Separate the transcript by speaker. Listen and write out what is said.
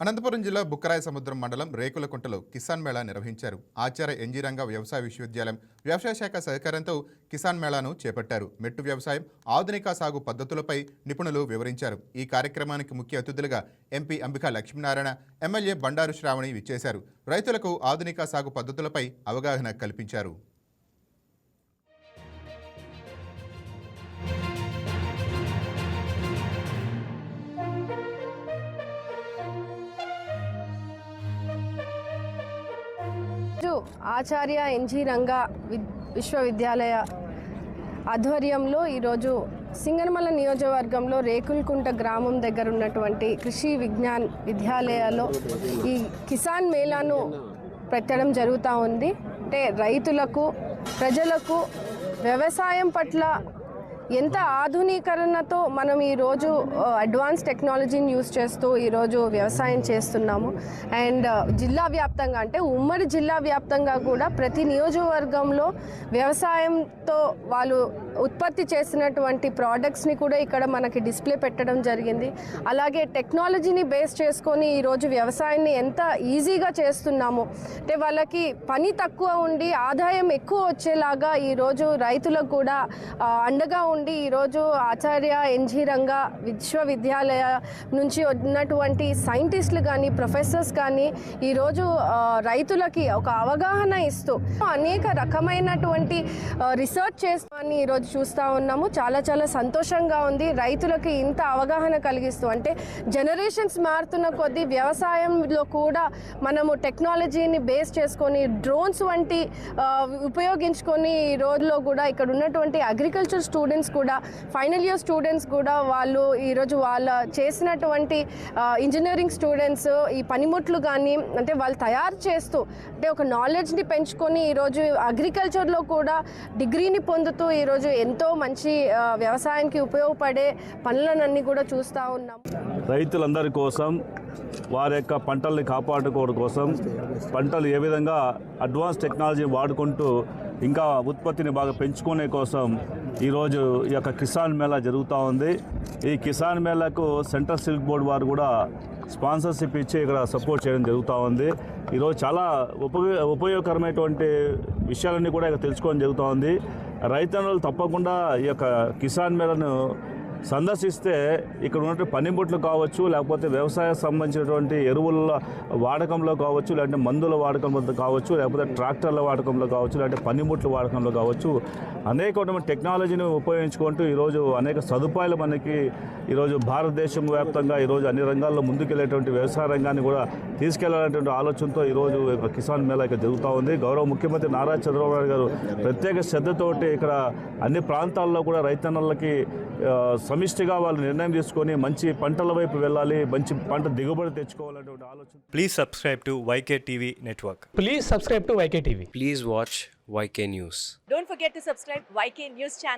Speaker 1: అనంతపురం జిల్లా బుక్కరాయ సముద్రం మండలం రేకులకుంటలో కిసాన్ మేళా నిర్వహించారు. ఆచార్య ఎన్జీ వ్యవసాయ విశ్వవిద్యాలయం వ్యవసాయ శాఖ సహకారంతో కిసాన్ మేళాను చేపట్టారు. మెట్టు వ్యవసాయం ఆధునిక సాగు పద్ధతులపై నిపుణులు వివరించారు. ఈ కార్యక్రమానికి ముఖ్య అతిథులుగా ఎంపీ అంబికా లక్ష్మీనారాయణ ఎమ్మెల్యే బండారు శ్రావణి విచ్చేశారు. రైతులకు ఆధునిక సాగు పద్ధతులపై అవగాహన కల్పించారు.
Speaker 2: ఆచార్య ఎన్జీ రంగా విశ్వవిద్యాలయ ఆధ్వర్యంలో ఈరోజు సింగనమల నియోజకవర్గంలో రేకుల్కుంట గ్రామం దగ్గర ఉన్నటువంటి కృషి విజ్ఞాన్ విద్యాలయాలో ఈ కిసాన్ మేళాను పెట్టడం జరుగుతూ ఉంది. అంటే రైతులకు ప్రజలకు వ్యవసాయం పట్ల ఎంత ఆధునీకరణతో మనం ఈరోజు అడ్వాన్స్ టెక్నాలజీని యూస్ చేస్తూ ఈరోజు వ్యవసాయం చేస్తున్నాము. అండ్ జిల్లా వ్యాప్తంగా అంటే ఉమ్మడి జిల్లా వ్యాప్తంగా కూడా ప్రతి నియోజకవర్గంలో వ్యవసాయంతో వాళ్ళు ఉత్పత్తి చేసినటువంటి ప్రోడక్ట్స్ని కూడా ఇక్కడ మనకి డిస్ప్లే పెట్టడం జరిగింది. అలాగే టెక్నాలజీని బేస్ చేసుకొని ఈరోజు వ్యవసాయాన్ని ఎంత ఈజీగా చేస్తున్నాము. అంటే వాళ్ళకి పని తక్కువ ఉండి ఆదాయం ఎక్కువ వచ్చేలాగా ఈరోజు రైతులకు కూడా అండగా ఉండి ఈరోజు ఆచార్య ఎన్జీ రంగా విశ్వవిద్యాలయ నుంచి ఉన్నటువంటి సైంటిస్టులు కానీ ప్రొఫెసర్స్ కానీ ఈరోజు రైతులకి ఒక అవగాహన ఇస్తూ అనేక రకమైనటువంటి రీసెర్చ్ చేస్తామని ఈరోజు చూస్తూ ఉన్నాము. చాలా చాలా సంతోషంగా ఉంది. రైతులకి ఇంత అవగాహన కలిగిస్తూ అంటే జనరేషన్స్ మారుతున్న కొద్దీ వ్యవసాయంలో కూడా మనము టెక్నాలజీని బేస్ చేసుకొని డ్రోన్స్ వంటి ఉపయోగించుకొని ఈ రోజులో కూడా ఇక్కడ ఉన్నటువంటి అగ్రికల్చర్ స్టూడెంట్స్ కూడా ఫైనల్ ఇయర్ స్టూడెంట్స్ కూడా వాళ్ళు ఈరోజు వాళ్ళ చేసినటువంటి ఇంజనీరింగ్ స్టూడెంట్స్ ఈ పనిముట్లు కానీ అంటే వాళ్ళు తయారు చేస్తూ అంటే ఒక నాలెడ్జ్ని పెంచుకొని ఈరోజు అగ్రికల్చర్లో కూడా డిగ్రీని పొందుతూ ఈరోజు ఎంతో మంచి వ్యవసాయానికి ఉపయోగపడే పనులనన్నీ కూడా చూస్తూ ఉన్నాం.
Speaker 3: రైతులందరి కోసం వారి యొక్క పంటల్ని కాపాడుకోవడం కోసం పంటలు ఏ విధంగా అడ్వాన్స్ టెక్నాలజీ వాడుకుంటూ ఇంకా ఉత్పత్తిని బాగా పెంచుకునే కోసం ఈరోజు ఈ యొక్క కిసాన్ మేళా జరుగుతూ ఉంది. ఈ కిసాన్ మేళాకు సెంట్రల్ సిల్క్ బోర్డు వారు కూడా స్పాన్సర్షిప్ ఇచ్చి ఇక్కడ సపోర్ట్ చేయడం జరుగుతూ ఉంది. ఈరోజు చాలా ఉపయోగ ఉపయోగకరమైనటువంటి విషయాలన్నీ కూడా ఇక్కడ తెలుసుకోవడం జరుగుతూ ఉంది. రైతన్నులు తప్పకుండా ఈ యొక్క కిసాన్ మేళను సందర్శిస్తే ఇక్కడ ఉన్నటువంటి పనిముట్లు కావచ్చు లేకపోతే వ్యవసాయ సంబంధించినటువంటి ఎరువుల వాడకంలో కావచ్చు లేదంటే మందుల వాడకంలో కావచ్చు లేకపోతే ట్రాక్టర్ల వాడకంలో కావచ్చు లేదంటే పనిముట్ల వాడకంలో కావచ్చు అనేక టెక్నాలజీని ఉపయోగించుకుంటూ ఈరోజు అనేక సదుపాయాలు మనకి ఈరోజు భారతదేశం వ్యాప్తంగా ఈరోజు అన్ని రంగాల్లో ముందుకెళ్ళేటువంటి వ్యవసాయ రంగాన్ని కూడా తీసుకెళ్ళాలనేటువంటి ఆలోచనతో ఈరోజు కిసాన్ మేళా ఇక్కడ జరుగుతూ ఉంది. గౌరవ ముఖ్యమంత్రి నారా చంద్రబాబు నాయుడు గారు ప్రత్యేక శ్రద్ధతోటి ఇక్కడ అన్ని ప్రాంతాల్లో కూడా రైతన్నలకి సమిష్టిగా వాళ్ళు నిర్ణయం తీసుకొని మంచి పంటల వైపు వెళ్ళాలి మంచి పంట దిగుబడి తెచ్చుకోవాలనేటువంటి ఆలోచన.
Speaker 4: Please subscribe to
Speaker 5: YK network please subscribe to
Speaker 6: YK please watch YK
Speaker 7: news don't forget subscribe YK news channel